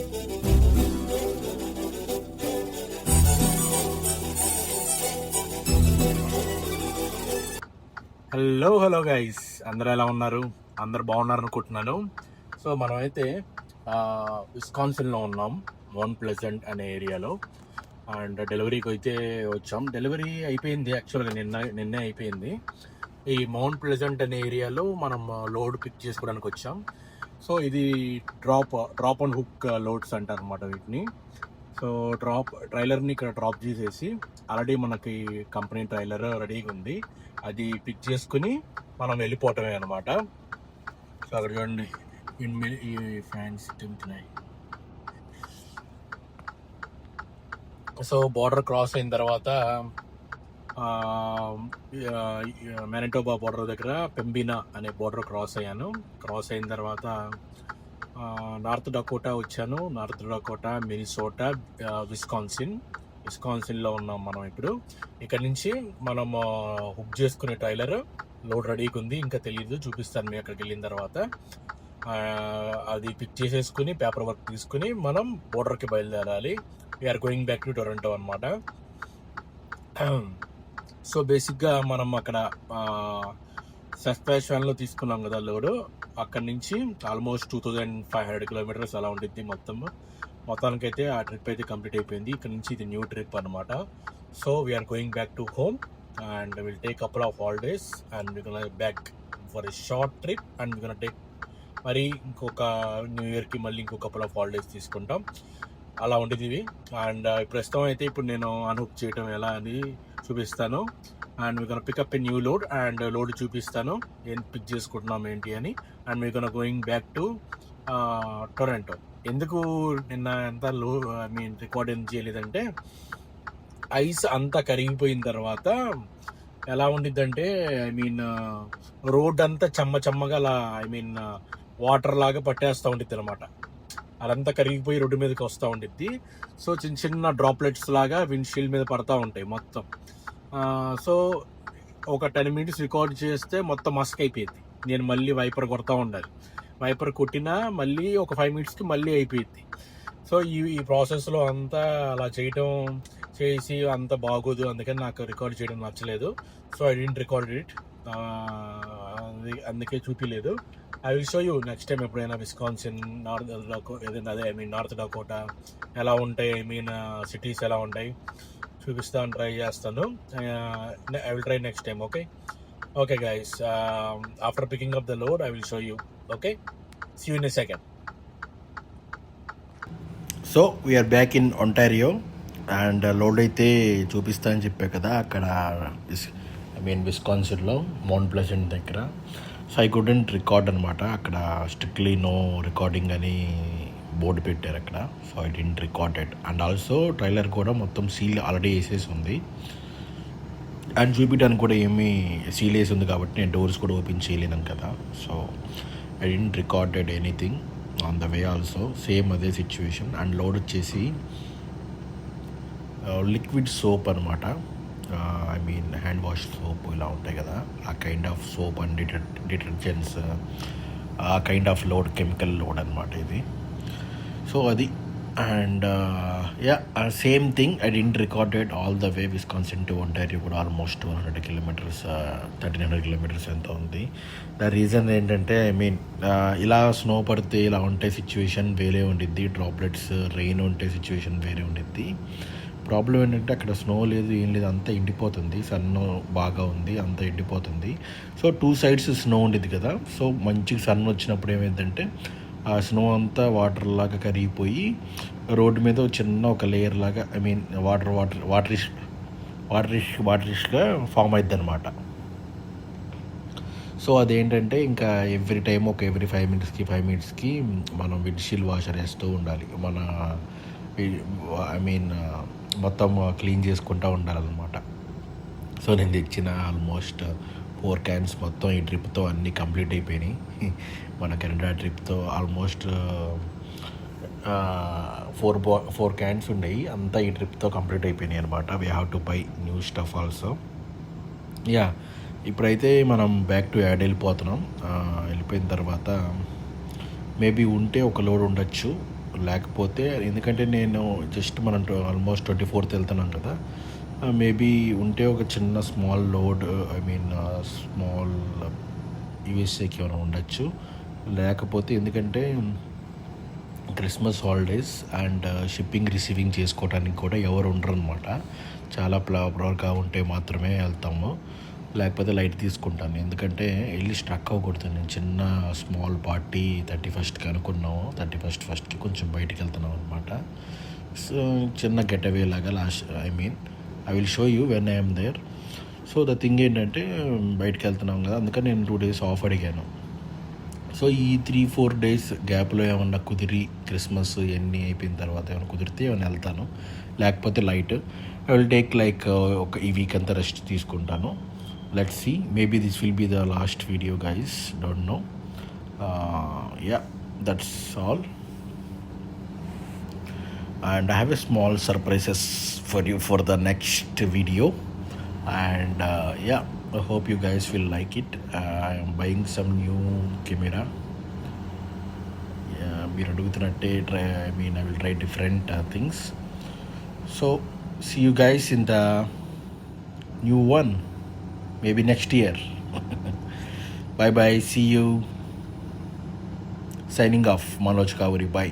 Hello hello guys అందరూ ఎలా ఉన్నారు? అందరు బాగున్నారు అనుకుంటున్నాను. సో మనం అయితే విస్కాన్సిన్లో ఉన్నాం. మౌంట్ ప్లెజెంట్ అనే ఏరియాలో. అండ్ డెలివరీకి అయితే వచ్చాం. డెలివరీ అయిపోయింది యాక్చువల్గా నిన్న నిన్నే అయిపోయింది. ఈ మౌంట్ ప్లెజెంట్ అనే ఏరియాలో మనం లోడ్ పిక్ చేసుకోవడానికి వచ్చాం. సో ఇది drop drop and hook loads అంటారు అనమాట వీటిని. సో డ్రాప్ ట్రైలర్ని ఇక్కడ డ్రాప్ చేసేసి ఆల్రెడీ మనకి కంపెనీ ట్రైలర్ రెడీగా ఉంది. అది పిక్ చేసుకుని మనం వెళ్ళిపోవటమే అనమాట సో అక్కడ చూడండి ఇన్ ఈ ఫ్యాన్స్ తింటున్నాయి. సో బార్డర్ క్రాస్ అయిన తర్వాత మెనటోబా బార్డర్ దగ్గర పెంబినా అనే బార్డర్ క్రాస్ అయ్యాను. క్రాస్ అయిన తర్వాత నార్త్ డకోటా వచ్చాను. నార్త్ డకోటా మినిసోటా విస్కాన్సిన్ విస్కాన్సిన్లో ఉన్నాం మనం ఇప్పుడు. ఇక్కడ నుంచి మనం హుక్ చేసుకునే టైలర్ లోడ్ రెడీగా ఉంది. ఇంకా తెలియదు చూపిస్తాను మీ అక్కడికి వెళ్ళిన తర్వాత. అది పిక్ చేసేసుకుని పేపర్ వర్క్ తీసుకుని మనం బోర్డర్కి బయలుదేరాలి. We're going back to Toronto అనమాట సో బేసిక్గా మనం అక్కడ సస్పెన్షన్లో తీసుకున్నాం కదా లోడు. అక్కడి నుంచి almost two thousand five hundred kilometres అలా ఉంటుంది మొత్తం. మొత్తానికైతే ఆ ట్రిప్ అయితే కంప్లీట్ అయిపోయింది. ఇక్కడ నుంచి ఇది న్యూ ట్రిప్ అనమాట so we're going back to home and will take couple of holidays and we back for a short trip and we take మరి ఇంకొక న్యూ ఇయర్కి మళ్ళీ ఇంకో కపుల్ ఆఫ్ హాలిడేస్ తీసుకుంటాం. అలా ఉండేది ఇవి. అండ్ ప్రస్తుతం అయితే ఇప్పుడు నేను అన్హుక్ చేయటం ఎలా అని చూపిస్తాను. అండ్ మీ కన్నా pickup a new load and load చూపిస్తాను. ఏం పిక్ చేసుకుంటున్నాం ఏంటి అని. అండ్ మీ కన్నా గోయింగ్ బ్యాక్ టు టొరంటో ఎందుకు నిన్న ఎంత లో ఐ మీన్ రికార్డ్ ఏం చేయలేదంటే ఐస్ అంతా కరిగిపోయిన తర్వాత ఎలా ఉండిద్దంటే ఐ మీన్ రోడ్ అంతా చెమ్మ చెమ్మగా అలా ఐ మీన్ వాటర్ లాగా పట్టేస్తూ ఉండిద్ది అనమాట అదంతా కరిగిపోయి రోడ్డు మీదకి వస్తూ ఉండిద్ది. సో చిన్న చిన్న డ్రాప్లెట్స్ లాగా విండ్షీల్డ్ మీద పడతా ఉంటాయి మొత్తం. సో ఒక టెన్ మినిట్స్ రికార్డ్ చేస్తే మొత్తం మస్క్ అయిపోయింది. నేను మళ్ళీ వైపర్ కొడతా ఉండాలి. వైపర్ కొట్టినా మళ్ళీ ఒక ఫైవ్ మినిట్స్కి మళ్ళీ అయిపోయింది. సో ఈ ఈ ప్రాసెస్లో అంతా అలా చేయటం చేసి అంత బాగోదు అందుకని నాకు రికార్డ్ చేయడం నచ్చలేదు. So I didn't record it అందుకే చూపించలేదు I will show you next time ఎప్పుడైనా విస్కాన్సిన్ నార్త్ ఏదైనా అదే ఐ మీన్ నార్త్ డకోటా ఎలా ఉంటాయి ఐ మీన్ సిటీస్ ఎలా ఉంటాయి. చూపిస్తాను ట్రై చేస్తాను. I will try next time okay okay guys after picking up the load I will show you okay see you in a second so we're back in Ontario and load అయితే చూపిస్తా అని చెప్పా కదా అక్కడ I mean విస్కాన్సిన్లో Mount Pleasant దగ్గర. So I couldn't record అనమాట అక్కడ స్ట్రిక్ట్లీ నో రికార్డింగ్ అని బోర్డు పెట్టారు అక్కడ. So I didn't recorded and also trailer కూడా మొత్తం సీల్ ఆల్రెడీ వేసేసి ఉంది. అండ్ చూపించడానికి కూడా ఏమీ సీల్ వేసి ఉంది కాబట్టి నేను డోర్స్ కూడా ఓపెన్ చేయలేను కదా. So I didn't recorded anything on the way also same అదే సిచ్యువేషన్ అండ్ లోడ్ వచ్చేసి లిక్విడ్ సోప్ అనమాట I mean hand wash soap ఇలా ఉంటాయి కదా. ఆ kind of soap and deter detergents ఆ kind of load chemical load అనమాట ఇది. సో అది and yeah same thing I didn't recorded all the way Wisconsin to Ontario కూడా almost one hundred kilometres thirteen hundred kilometres ఎంత ఉంది. The reason ఏంటంటే I mean uh, ఇలా snow పడితే ఇలా ఉంటే సిచ్యువేషన్ వేరే ఉండిద్ది. డ్రాప్లెట్స్ రెయిన్ uh, ఉంటే సిచ్యువేషన్ వేరే ఉండిద్ది. ప్రాబ్లం ఏంటంటే అక్కడ స్నో లేదు ఏం లేదు అంతా ఎండిపోతుంది. సన్ బాగా ఉంది అంతా ఎండిపోతుంది. సో టూ సైడ్స్ స్నో ఉండేది కదా. సో మంచిగా సన్ వచ్చినప్పుడు ఏమైందంటే ఆ స్నో అంతా వాటర్ లాగా కరిగిపోయి రోడ్డు మీద ఒక చిన్న ఒక లేయర్ లాగా I mean water water waterish waterish వాటరిష్గా form అవుద్ది అనమాట సో అదేంటంటే ఇంకా ఎవ్రీ టైం ఒక ఎవ్రీ ఫైవ్ మినిట్స్కి ఫైవ్ మినిట్స్కి మనం విడ్షీల్ వాషర్ వేస్తూ ఉండాలి. మన ఐ మీన్ మొత్తం క్లీన్ చేసుకుంటూ ఉండాలన్నమాట. సో నేను తెచ్చిన ఆల్మోస్ట్ ఫోర్ క్యాన్స్ మొత్తం ఈ ట్రిప్తో అన్నీ కంప్లీట్ అయిపోయినాయి. మన కెనడా ట్రిప్తో ఆల్మోస్ట్ ఫోర్ బా ఫోర్ క్యాన్స్ ఉన్నాయి. అంతా ఈ ట్రిప్తో కంప్లీట్ అయిపోయినాయి అనమాట we have to buy new stuff also yeah ఇప్పుడైతే మనం బ్యాక్ టు యాడ్ వెళ్ళిపోతున్నాం. వెళ్ళిపోయిన తర్వాత మేబీ ఉంటే ఒక లోడ్ ఉండొచ్చు. లేకపోతే ఎందుకంటే నేను జస్ట్ మనం ఆల్మోస్ట్ ట్వంటీ ఫోర్త్ వెళ్తున్నాం కదా. Uh, మేబీ ఉంటే ఒక చిన్న small load I mean small యూఎస్ఏకి ఏమైనా ఉండొచ్చు. లేకపోతే ఎందుకంటే Christmas holidays and shipping receiving చేసుకోవడానికి కూడా ఎవరు ఉండరు అనమాట చాలా ప్రాపర్గా ఉంటే మాత్రమే వెళ్తాము. లేకపోతే లైట్ తీసుకుంటాను. ఎందుకంటే వెళ్ళి స్ట్రక్ అవ్వకూడదు. నేను చిన్న స్మాల్ పార్టీ థర్టీ ఫస్ట్కి అనుకున్నాము. థర్టీ ఫస్ట్ ఫస్ట్కి కొంచెం బయటికి వెళ్తున్నాం అనమాట సో చిన్న గెట్ అవే లాగా last I mean I will show you when I'm there so the thing ఏంటంటే బయటకు వెళ్తున్నాం కదా అందుకని నేను టూ డేస్ ఆఫ్ అడిగాను. సో ఈ త్రీ ఫోర్ డేస్ గ్యాప్లో ఏమన్నా కుదిరి క్రిస్మస్ ఇవన్నీ అయిపోయిన తర్వాత ఏమైనా కుదిరితే ఏమైనా వెళ్తాను. లేకపోతే light I will take like ఒక ఈ వీక్ అంతా రెస్ట్ తీసుకుంటాను. Let see maybe this will be the last video guys don't know yeah that's all and I have a small surprises for you for the next video and uh, yeah I hope you guys will like it uh, I am buying some new camera yeah, మీరు అడుగుతున్నట్టే try I mean I will try different things so see you guys in the new one maybe next year bye bye see you signing off Manoj Kavari bye